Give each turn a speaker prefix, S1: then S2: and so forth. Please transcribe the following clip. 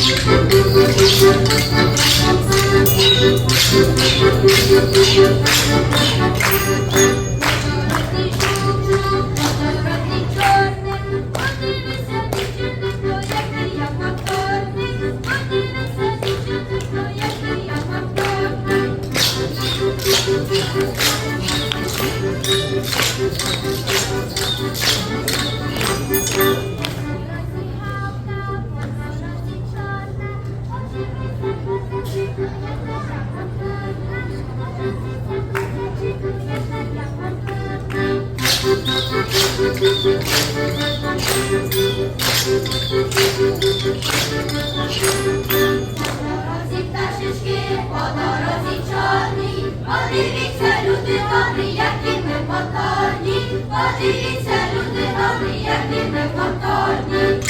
S1: Однородний жовтий, Дорозі пташечки, по дорозі чорній, подивіться, люди добрі, які ми моторні, подивіться, люди добрі, які ми моторні.